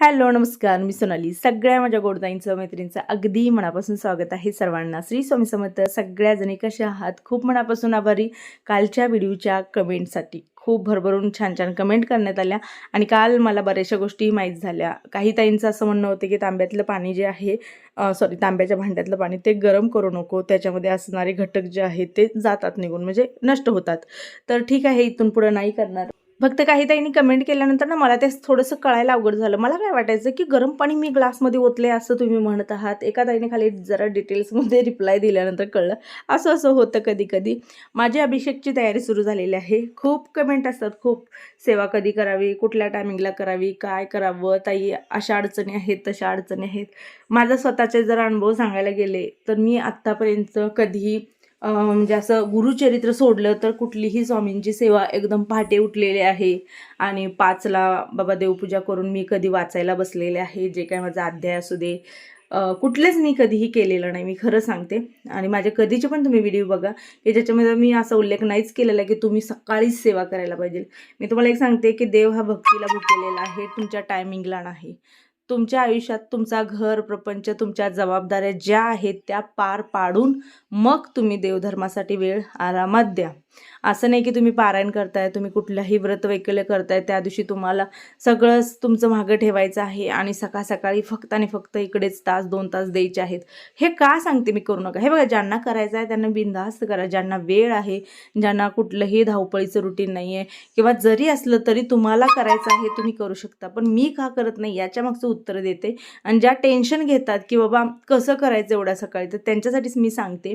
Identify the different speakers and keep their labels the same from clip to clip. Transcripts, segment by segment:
Speaker 1: Hello नमस्कार. मी सोनाली. सगळ्या माझ्या गोडताईंचं मैत्रिणींचं अगदी मनापासून स्वागत आहे सर्वांना. श्री स्वामी समर्थ सगळ्याजणी कसे आहात? खूप मनापासून आभारी. कालच्या व्हिडिओच्या कमेंटसाठी खूप भरभरून छान छान कमेंट करण्यात आल्या आणि काल मला बऱ्याचशा गोष्टी माहीत झाल्या. काही ताईंचं असं म्हणणं होतं की तांब्यातलं पाणी जे आहे सॉरी तांब्याच्या भांड्यातलं पाणी ते गरम करू नको. त्याच्यामध्ये असणारे घटक जे आहेत ते जातात निघून म्हणजे नष्ट होतात. तर ठीक आहे इथून पुढं नाही करणार. फक्त काही ताईंनी कमेंट केल्यानंतर ना मला ते थोडंसं कळायला अवघड झालं. मला काय वाटायचं की गरम पाणी मी ग्लासमध्ये ओतले असं तुम्ही म्हणत आहात. एका ताईने खाली जरा डिटेल्समध्ये रिप्लाय दिल्यानंतर कळलं. असं असं होतं कधी कधी माझी अभिषेकची तयारी सुरू झालेली आहे. खूप कमेंट असतात. खूप सेवा कधी करावी? कुठल्या टायमिंगला करावी? काय करावं? ताई अशा अडचणी आहेत तशा अडचणी आहेत. माझा स्वतःचे जर अनुभव सांगायला गेले तर मी आत्तापर्यंत कधीही म्हणजे असं गुरुचरित्र सोडलं तर कुठलीही स्वामींची सेवा एकदम पहाटे उठलेली आहे. आणि पाचला बाबा देवपूजा करून मी कधी वाचायला बसलेले आहे. जे काय माझा अध्याय असू दे कुठलेच मी कधीही केलेलं नाही मी खरं सांगते. आणि माझे कधीचे पण तुम्ही व्हिडिओ बघा की ज्याच्यामध्ये मी असा उल्लेख नाहीच केलेला की तुम्ही सकाळीच सेवा करायला पाहिजे. मी तुम्हाला एक सांगते की देव हा भक्तीला भुकेलेला आहे तुमच्या टायमिंगला नाही. तुमच्या आयुष्यात तुमचा घर प्रपंच तुमच्या जबाबदाऱ्या ज्या आहेत त्या पार पाडून मग तुम्ही देवधर्मासाठी वेळ आरामात द्या. असं नाही की तुम्ही पारायण करताय तुम्ही कुठल्याही व्रत वैकल्य करताय त्या दिवशी तुम्हाला सगळंच तुमचं मागं ठेवायचं आहे आणि सकाळ सकाळी फक्त आणि फक्त इकडेच तास दोन तास द्यायचे आहेत. हे का सांगते मी करू नका? हे बघा ज्यांना करायचं आहे त्यांना बिनधास्त करा. ज्यांना वेळ आहे ज्यांना कुठलंही धावपळीचं रुटीन नाही आहे किंवा जरी असलं तरी तुम्हाला करायचं आहे तुम्ही करू शकता. पण मी का करत नाही याच्या मागचं उत्तर देते. आणि ज्या टेन्शन घेतात की बाबा कसं करायचं एवढ्या सकाळी? तर त्यांच्यासाठीच मी सांगते.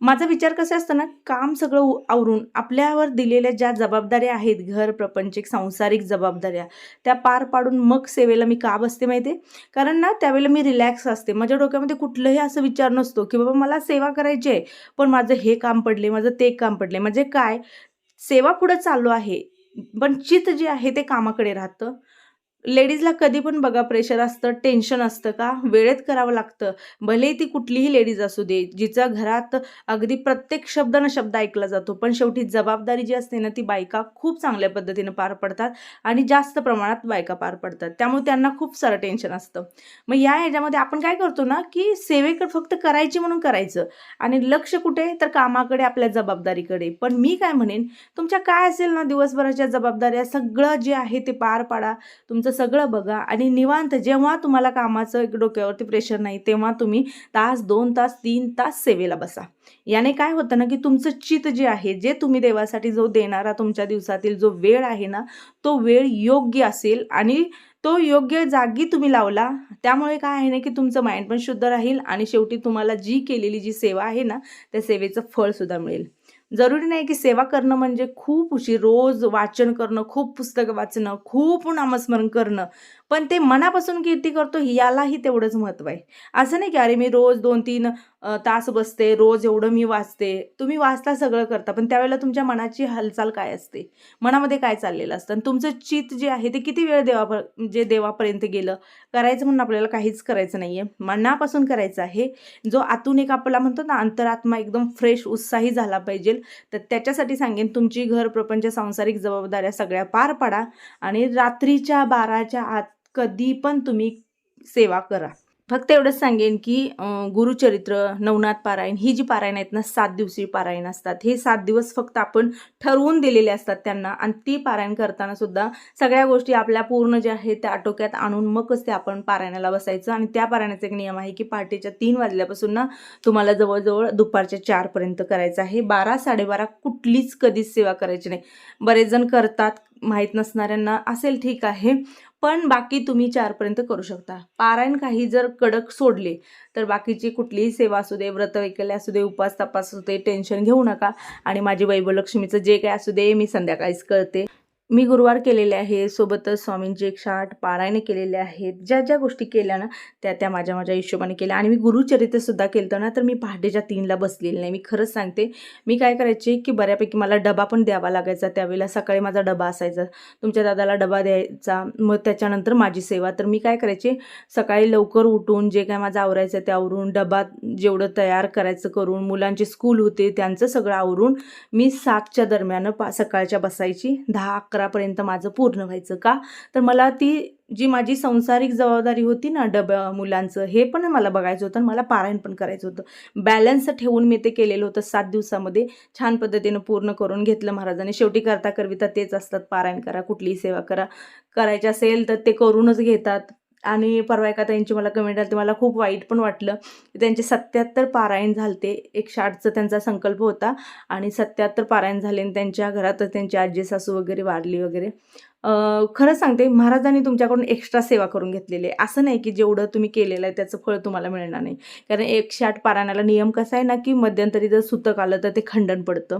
Speaker 1: माझा विचार कसा असतं ना काम सगळं उ- आवरून आपल्यावर दिलेल्या ज्या जबाबदाऱ्या आहेत घर प्रपंचिक सांसारिक जबाबदाऱ्या त्या पार पाडून मग सेवेला मी का बसते माहिती आहे कारण ना त्यावेळेला मी रिलॅक्स असते. माझ्या डोक्यामध्ये कुठलंही असं विचार नसतो की बाबा मला सेवा करायची आहे पण माझं हे काम पडले माझं ते काम पडले म्हणजे काय? सेवा पुढं चालू आहे. पण चित जे आहे ते कामाकडे राहतं. लेडीजला कधी पण बघा प्रेशर असतं टेन्शन असतं का? वेळेत करावं लागतं. भले ती कुठलीही लेडीज असू दे जिचा घरात अगदी प्रत्येक शब्द न शब्द ऐकला जातो पण शेवटी जबाबदारी जी असते ना ती बायका खूप चांगल्या पद्धतीनं पार पडतात आणि जास्त प्रमाणात बायका पार पडतात. त्यामुळे त्यांना खूप सारं टेन्शन असतं. मग या ह्याच्यामध्ये आपण काय करतो ना की सेवेकडे फक्त करायची म्हणून करायचं आणि लक्ष कुठे? तर कामाकडे आपल्या जबाबदारीकडे. पण मी काय म्हणेन तुमच्या काय असेल ना दिवसभराच्या जबाबदाऱ्या सगळं जे आहे ते पार पाडा. तुमचं सगळं बघा आणि निवांत जेव्हा तुम्हाला कामाचं एक डोक्यावरती प्रेशर नाही तेव्हा तुम्ही तास दोन तास तीन तास सेवेला बसा. याने काय होतं ना की तुमचं चित जे आहे जे तुम्ही देवासाठी जो देणारा तुमच्या दिवसातील जो वेळ आहे ना तो वेळ योग्य असेल आणि तो योग्य जागी तुम्ही लावला त्यामुळे काय आहे ना की तुमचं माइंड पण शुद्ध राहील आणि शेवटी तुम्हाला जी केलेली जी सेवा आहे ना त्या सेवेचं फळसुद्धा मिळेल. जरुरी नाही की सेवा करणं म्हणजे खूप उशीर रोज वाचन करणं खूप पुस्तकं वाचणं खूप नामस्मरण करणं. पण ते मनापासून कीर्ती करतो यालाही तेवढंच महत्त्व आहे. असं नाही की अरे मी रोज दोन तीन तास बसते रोज एवढं मी वाचते. तुम्ही वाचता सगळं करता पण त्यावेळेला तुमच्या मनाची हालचाल काय असते? मनामध्ये काय चाललेलं असतं? आणि तुमचं चित जे आहे ते किती वेळ देवा जे देवापर्यंत गेलं? करायचं म्हणून आपल्याला काहीच करायचं नाही आहे मनापासून करायचं आहे. जो आतून एक आपला म्हणतो ना अंतरात्मा एकदम फ्रेश उत्साही झाला पाहिजे. तर त्याच्यासाठी सांगेन तुमची घर प्रपंच सांसारिक जबाबदाऱ्या सगळ्या पार पाडा आणि रात्रीच्या बाराच्या आत कधी पण तुम्ही सेवा करा. फक्त एवढंच सांगेन की गुरुचरित्र नवनाथ पारायण ही जी पारायण आहेत ना सात दिवशी पारायण असतात. हे सात दिवस फक्त आपण ठरवून दिलेले असतात त्यांना आणि ती पारायण करताना सुद्धा सगळ्या गोष्टी आपल्या पूर्ण ज्या आहेत त्या आटोक्यात आणून मगच ते आपण पारायणाला बसायचं आणि त्या पारायणाचा एक नियम आहे की पहाटेच्या तीन वाजल्यापासून ना तुम्हाला जवळजवळ दुपारच्या चारपर्यंत करायचं आहे. बारा साडेबारा कुठलीच कधीच सेवा करायची नाही. बरेच जण करतात माहीत नसणाऱ्यांना असेल ठीक आहे. पण बाकी तुम्ही चारपर्यंत करू शकता. पारायण काही जर कडक सोडले तर बाकीची कुठलीही सेवा असू दे व्रत वैकल्य असू दे उपास तपास असू दे टेन्शन घेऊ नका. आणि माझी वैभवलक्ष्मीचं जे काय असू दे मी संध्याकाळीच कळते मी गुरुवार केलेले आहे. सोबतच स्वामींचे एकशे आठ पारायणे केलेले आहेत. ज्या ज्या गोष्टी केल्या ना त्या त्या माझ्या माझ्या हिशोबाने केल्या. आणि मी गुरुचरित्रसुद्धा केलं होतं ना तर मी पहाटेच्या तीनला बसलेली नाही. मी खरंच सांगते मी काय करायचे की बऱ्यापैकी मला डबा पण द्यावा लागायचा. त्यावेळेला सकाळी माझा डबा असायचा. तुमच्या दादाला डबा द्यायचा. मग त्याच्यानंतर माझी सेवा. तर मी काय करायचे सकाळी लवकर उठून जे काय माझं आवरायचं ते आवरून डबा जेवढं तयार करायचं करून मुलांचे स्कूल होते त्यांचं सगळं आवरून मी सातच्या दरम्यान पा सकाळच्या बसायची. दहा अकरापर्यंत माझं पूर्ण व्हायचं का? तर मला ती जी माझी संसारिक जबाबदारी होती ना डब मुलांचं हे पण मला बघायचं होतं आणि मला पारायण पण करायचं होतं. बॅलन्स ठेवून मी ते केलेलं होतं सात दिवसामध्ये. छान पद्धतीनं पूर्ण करून घेतलं महाराजांनी. शेवटी करता करविता तेच असतात. पारायण करा कुठलीही सेवा करा. करायची असेल तर ते करूनच घेतात. आणि परवा एका त्यांची मला कमेंट आली मला खूप वाईट पण वाटलं. त्यांचे सत्याहत्तर पारायण झालते एक आठचा त्यांचा संकल्प होता आणि सत्याहत्तर पारायण झाले आणि त्यांच्या घरातच त्यांची आजी सासू वगैरे वारली वगैरे. खरंच खरं सांगते महाराजांनी तुमच्याकडून एक्स्ट्रा सेवा करून घेतलेली आहे. असं नाही की जेवढं तुम्ही केलेलं आहे त्याचं फळ तुम्हाला मिळणार नाही. कारण एकशे आठ पारायणाला नियम कसा आहे ना की मध्यंतरी जर सुतक आलं तर ते खंडन पडतं.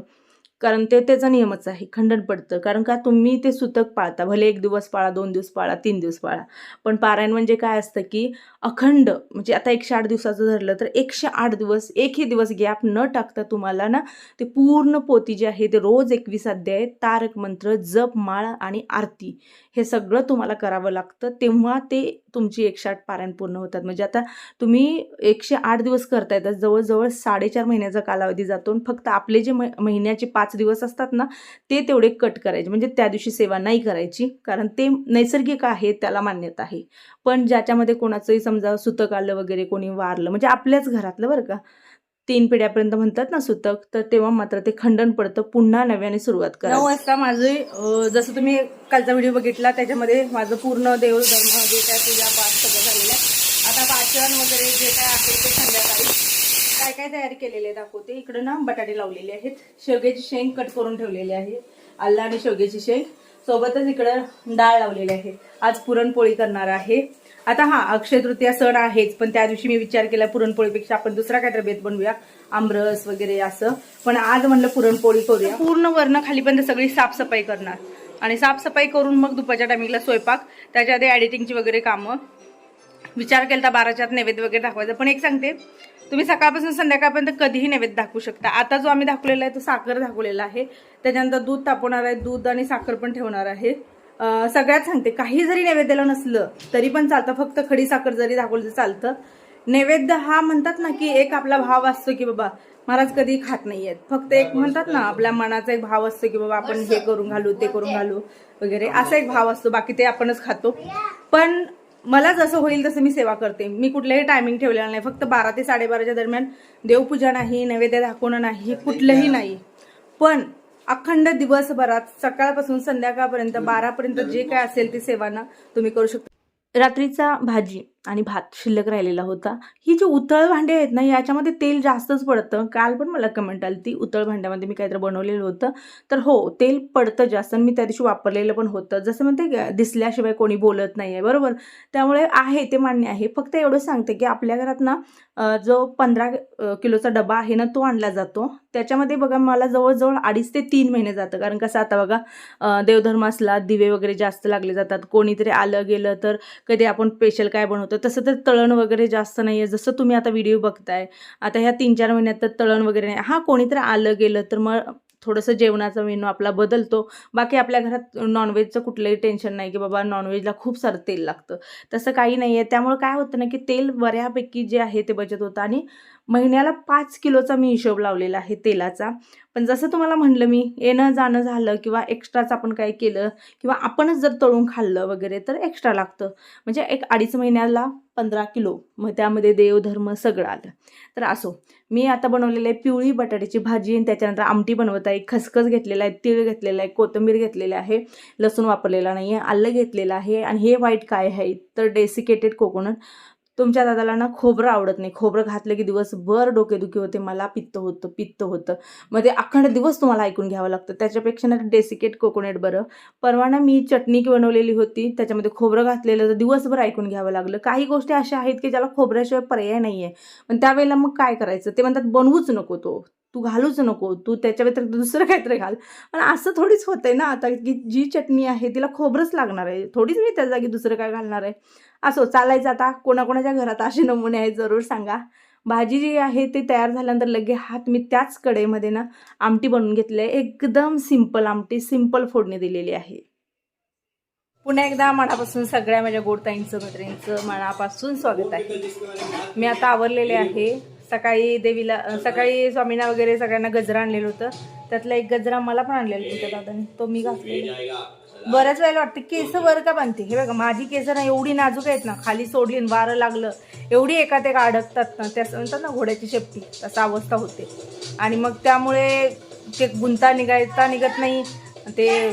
Speaker 1: कारण ते त्याचा नियमच आहे खंडन पडतं. कारण का तुम्ही ते सुतक पाळता भले एक दिवस पाळा दोन दिवस पाळा तीन दिवस पाळा. पण पारायण म्हणजे काय असतं की अखंड म्हणजे आता एकशे आठ दिवसाचं धरलं तर एकशे आठ दिवस एकही दिवस गॅप न टाकता तुम्हाला ना ते पूर्ण पोती जे आहे ते रोज एकवीस अध्याय तारक मंत्र जप माळ आणि आरती हे सगळं तुम्हाला करावं लागतं. तेव्हा ते तुमची एकशे आठ पारायण पूर्ण होतात. म्हणजे आता तुम्ही एकशे आठ दिवस करताय तर जवळजवळ साडेचार महिन्याचा कालावधी जातो आणि फक्त आपले जे महिन्याचे महिन्याचे पाच दिवस असतात ना ते तेवढे कट करायचे. म्हणजे त्या दिवशी सेवा नाही करायची कारण ते नैसर्गिक आहे त्याला मान्यता आहे. पण ज्याच्यामध्ये कोणाचंही समजा सुतक आलं वगैरे कोणी वारलं म्हणजे आपल्याच घरातलं बरं का. तीन पिढ्यापर्यंत म्हणतात ना सुतक तर तेव्हा मात्र ते खंडन पडतं पुन्हा नव्याने सुरुवात करा नऊ वाजता माझे जसं तुम्ही कालचा व्हिडिओ बघितला त्याच्यामध्ये माझं पूर्ण देवधर्म जे काय पूजा पाठ सगळं झालेलं आहे. आता वाचन वगैरे जे काय आहे ते संध्याकाळी काय काय तयारी केलेली आहे दाखवते. इकडं ना बटाटे लावलेले आहेत. शेवग्याची शेंग कट करून ठेवलेली आहे. आल्ला आणि शेवग्याची शेंग. सोबतच इकडं डाळ लावलेली आहे. आज पुरणपोळी करणार आहे. आता हा अक्षय तृतीया सण आहेच पण त्या दिवशी मी विचार केला पुरणपोळीपेक्षा आपण दुसरा काहीतरी बेत बनवूया. आमरस वगैरे असं. पण आज म्हणलं पुरणपोळी करूया. पूर्ण वर्ण खालीपर्यंत सगळी साफसफाई करणार. आणि साफसफाई करून मग दुपारच्या टायमिंगला स्वयंपाक त्याच्या आधी एडिटिंगची वगैरे कामं. विचार केला तर बाराच्यात नैवेद्य वगैरे दाखवायचं. पण एक सांगते तुम्ही सकाळपासून संध्याकाळपर्यंत कधीही नैवेद्य दाखवू शकता. आता जो आम्ही दाखवलेला आहे तो साखर दाखवलेला आहे. त्याच्यानंतर दूध तापवणार आहे. दूध आणि साखर पण ठेवणार आहे. सगळ्यात सांगते काही जरी नैवेद्याला नसलं तरी पण चालतं. फक्त खडी साखर जरी दाखवलं तर चालतं. नैवेद्य हा म्हणतात ना की एक आपला भाव असतो की बाबा महाराज कधी खात नाहीयेत. फक्त एक म्हणतात ना आपल्या मनाचा एक भाव असतो की बाबा आपण हे करून घालू ते करून घालू वगैरे. असा एक भाव असतो. बाकी ते आपणच खातो. पण मला जसं होईल तसं मी सेवा करते. मी कुठल्याही टायमिंग ठेवलेला नाही. फक्त बारा ते साडेबाराच्या दरम्यान देवपूजा नाही नैवेद्य दाखवणं नाही कुठलंही नाही. पण अखंड दिवसभरात सकाळपासून संध्याकाळपर्यंत बारापर्यंत जे काय असेल ती सेवा ना तुम्ही करू शकता. रात्रीचा भाजी. आणि भात शिल्लक राहिलेला होता. ही जी उतळ भांडे आहेत ना याच्यामध्ये तेल जास्तच पडतं. काल पण मला कमेंट आली ती उतळ भांड्यामध्ये मी काहीतरी बनवलेलं होतं. तर हो तेल पडतं जास्त आणि मी त्या दिवशी वापरलेलं पण होतं. जसं म्हणते दिसल्याशिवाय कोणी बोलत नाही आहे बरोबर? त्यामुळे आहे ते मान्य आहे. फक्त एवढं सांगते की आपल्या घरात ना जो पंधरा किलोचा डबा आहे ना तो आणला जातो. त्याच्यामध्ये बघा मला जवळजवळ अडीच ते तीन महिने जातं. कारण कसं आता बघा देवधर्म असला दिवे वगैरे जास्त लागले जातात. कोणीतरी आलं गेलं तर कधी आपण स्पेशल काय बनवतो तसं तर तळण वगैरे जास्त नाही आहे जसं तुम्ही आता व्हिडिओ बघताय आता ह्या तीन चार महिन्यात तर तळण वगैरे नाही. हां कोणीतरी आलं गेलं तर मग थोडंसं जेवणाचा मेनू आपला बदलतो. बाकी आपल्या घरात नॉनव्हेजचं कुठलंही टेन्शन नाही की बाबा नॉनव्हेजला खूप सारं तेल लागतं. तसं काही नाही आहे त्यामुळं काय होतं ना की तेल बऱ्यापैकी जे आहे ते बचत होतं. आणि महिन्याला पाच किलोचा मी हिशोब लावलेला आहे तेलाचा. पण जसं तुम्हाला म्हणलं मी येणं जाणं झालं किंवा एक्स्ट्राच आपण काय केलं किंवा आपणच जर तळून खाल्लं वगैरे तर एक्स्ट्रा लागतं. म्हणजे एक अडीच महिन्याला पंधरा किलो मग त्यामध्ये देवधर्म सगळं आलं. तर असो मी आता बनवलेलं आहे पिवळी बटाट्याची भाजी आणि त्याच्यानंतर आमटी बनवत आहे खसखस घेतलेला आहे तीळ घेतलेला आहे कोथिंबीर घेतलेली आहे लसूण वापरलेला नाही आहे आलं घेतलेलं आहे आणि हे व्हाईट काय आहे? तर डेसिकेटेड कोकोनट तुमच्या दादाला ना खोबरं आवडत नाही. खोबरं घातलं की दिवसभर डोकेदुखी होते. मला पित्त होतं पित्त होतं. मग ते अखंड दिवस तुम्हाला ऐकून घ्यावं लागतं. त्याच्यापेक्षा ना डेसिकेट कोकोनट बरं. परवा ना मी चटणी बनवलेली होती. त्याच्यामध्ये खोबरं घातलेलं तर दिवसभर ऐकून घ्यावं लागलं. काही गोष्टी अशा आहेत की ज्याला खोबऱ्याशिवाय पर्याय नाही आहे पण त्यावेळेला मग काय करायचं? ते म्हणतात बनवूच नको तो. तू घालूच नको. तू त्याच्या व्यतिरिक्त दुसरं काहीतरी घाल. पण असं थोडीच होतंय ना आता की जी चटणी आहे तिला खोबरंच लागणार आहे. थोडीच मी त्या जागी दुसरं काय घालणार आहे? असो चालायचं आता. कोणाकोणाच्या घरात असे नमुने आहेत जरूर सांगा. भाजी जी आहे ती तयार झाल्यानंतर लगे हात मी त्याच कडेमध्ये ना आमटी बनवून घेतली आहे. एकदम सिंपल आमटी सिंपल फोडणी दिलेली आहे. पुन्हा एकदा मनापासून सगळ्या माझ्या गोडताईंचं मैत्रिणींचं मनापासून स्वागत आहे. मी आता आवरलेले आहे. सकाळी देवीला सकाळी स्वामींना वगैरे सगळ्यांना गजरा आणलेलं होतं. त्यातला एक गजरा मला पण आणलेला होता दादाने तो मी घातलेला. बऱ्याच वेळेला वाटतं केस वर का बांधते हे बघा माझी केस ना एवढी नाजूक आहेत ना खाली सोडली वारं लागलं. एवढी एकात एक अडकतात ना त्या म्हणतात ना घोड्याची शेपटी तसा अवस्था होते. आणि मग त्यामुळे ते गुंता निघायचा निघत नाही ते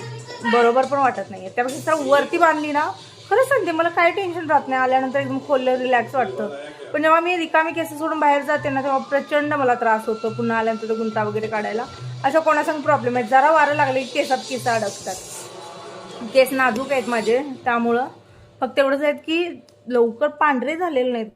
Speaker 1: बरोबर पण वाटत नाही त्यापेक्षा जर वरती बांधली ना खरंच सांगते मला काय टेन्शन राहत नाही. आल्यानंतर एकदम खोललं रिलॅक्स वाटतं. पण जेव्हा मी रिकामी केस सोडून बाहेर जाते ना तेव्हा प्रचंड मला त्रास होतो. पुन्हा आल्यानंतर तो गुंता वगैरे काढायला. अशा कोणासंग प्रॉब्लेम आहे जरा वारं लागले की केसात केस अडकतात. केस नाजूक आहेत माझे त्यामुळं. फक्त एवढंच आहेत की लवकर पांढरे झालेले नाहीत.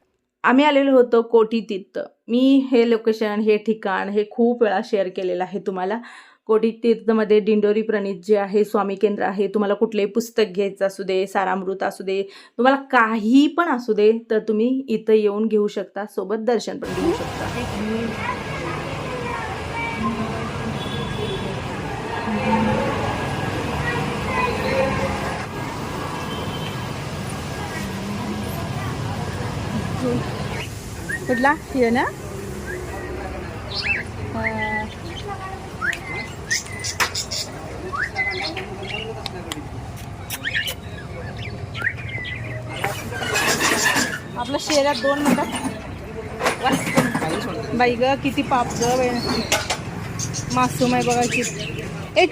Speaker 1: आम्ही आलेलो होतो कोठी तीर्थ मी हे लोकेशन हे ठिकाण हे खूप वेळा शेअर केलेलं आहे तुम्हाला. कोठी तीर्थमध्ये दिंडोरी प्रणित जे आहे स्वामी केंद्र आहे तुम्हाला कुठलेही पुस्तक घ्यायचं असू दे सारामृत असू दे तुम्हाला काही पण असू दे तर तुम्ही इथं येऊन घेऊ शकता सोबत दर्शन पण घेऊ शकता. कुठला हे ना आपलं शेऱ्यात दोन मिनिटात बाई ग किती पाप ग मासूम आहे बघा किती ए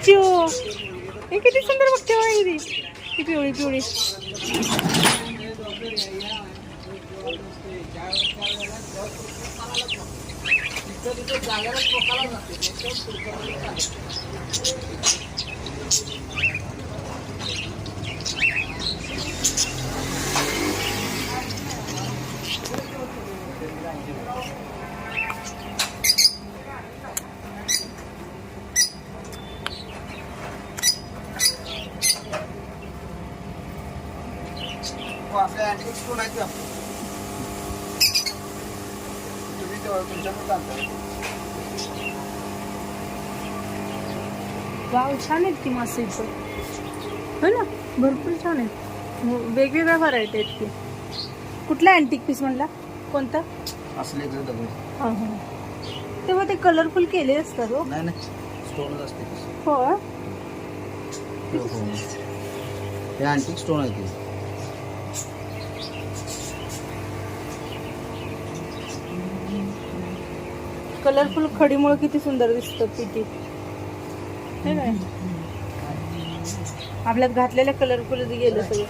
Speaker 1: हे किती सुंदर बघते हो बघा किती ती. पिवळी पिवळी.
Speaker 2: आपल्या अँटिक स्टोन आहेत का तुम्ही तेव्हा तुमच्याकडे चालताय
Speaker 1: वाव छान आहेत की मासे हो ना? भरपूर छान आहेत. वेगवेगळ्या व्हरायटी आहेत की? कुठला अँटिक पीस म्हणला? कोणता?
Speaker 2: असले
Speaker 1: हां हां. तेव्हा ते कलरफुल केले असतात हो.
Speaker 2: नाही नाही. स्टोनच असते
Speaker 1: हो
Speaker 2: हो. हे अँटिक स्टोन आहे
Speaker 1: कलरफुल खडीमुळे किती सुंदर दिसतं पिटी. हे काय? आपल्यात घातलेल्या कलरफुल गेलं सगळं.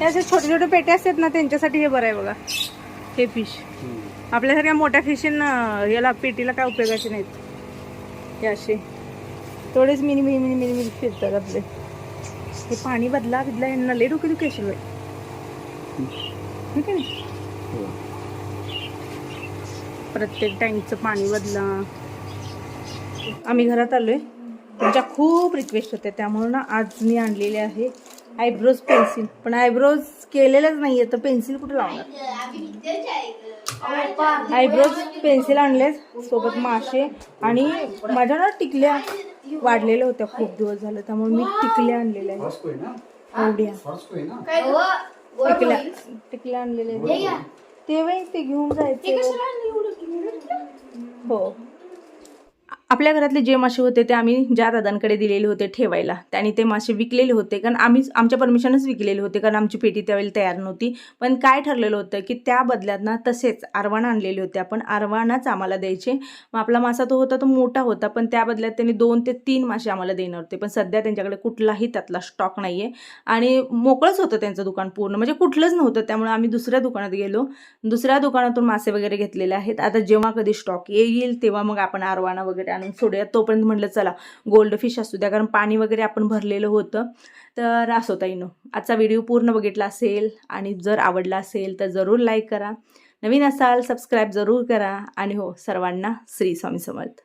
Speaker 1: हे असे छोटे छोटे पेटे असतात ना त्यांच्यासाठी हे बरं आहे बघा. हे फिश आपल्यासारख्या मोठ्या फिशींना याला पेटीला काय उपयोगाचे नाहीत. हे असे. थोडेच mini mini mini mini mini फिरतात आपले. हे पाणी बदला बिदला यांना लय डोके दुखे शिवाय. ठीक
Speaker 2: आहे
Speaker 1: प्रत्येक टँकचं पाणी बदला. आम्ही घरात आलोय. तुमच्या खूप रिक्वेस्ट होत्या. त्यामुळे ना आज मी आणलेले आहे आयब्रोज पेन्सिल पण आयब्रोज केलेलंच नाहीये तर पेन्सिल कुठे लावणार? आयब्रोज पेन्सिल आणले सोबत मासे आणि माझ्या ना टिकल्या. वाढलेल्या होत्या खूप दिवस झाले. त्यामुळे मी टिकल्या आणलेल्या आहेत. एवढ्या टिकल्या टिकल्या आणलेल्या आहेत. ते बाई ते घेऊन जायचे. हो. आपल्या घरातले जे मासे होते ते आम्ही ज्या दादांकडे दिलेले होते ठेवायला त्यांनी ते मासे विकलेले होते. कारण आम्ही आमच्या परमिशनच विकलेले होते कारण आमची पेटी त्यावेळी तयार नव्हती. पण काय ठरलेलं होतं की त्या बदल्यात ना तसेच आरवाण आणलेले होते आपण. आरवाणाच आम्हाला द्यायचे. मग आपला मासा तो होता तो मोठा होता पण त्या बदल्यात त्यांनी दोन ते तीन मासे आम्हाला देणार होते. पण सध्या त्यांच्याकडे कुठलाही त्यातला स्टॉक नाही आहे आणि मोकळंच होतं त्यांचं दुकान पूर्ण. म्हणजे कुठलंच नव्हतं. त्यामुळे आम्ही दुसऱ्या दुकानात गेलो. दुसऱ्या दुकानातून मासे वगैरे घेतलेले आहेत. आता जेव्हा कधी स्टॉक येईल तेव्हा मग आपण आरवाणा वगैरे आणून सोडूया. तोपर्यंत म्हटलं चला गोल्ड फिश असू द्या कारण पाणी वगैरे आपण भरलेलं होतं. तर असो ताईनो आजचा व्हिडिओ पूर्ण बघितला असेल आणि जर आवडला असेल तर जरूर लाईक करा. नवीन असाल सबस्क्राईब जरूर करा. आणि हो सर्वांना श्री स्वामी समर्थ.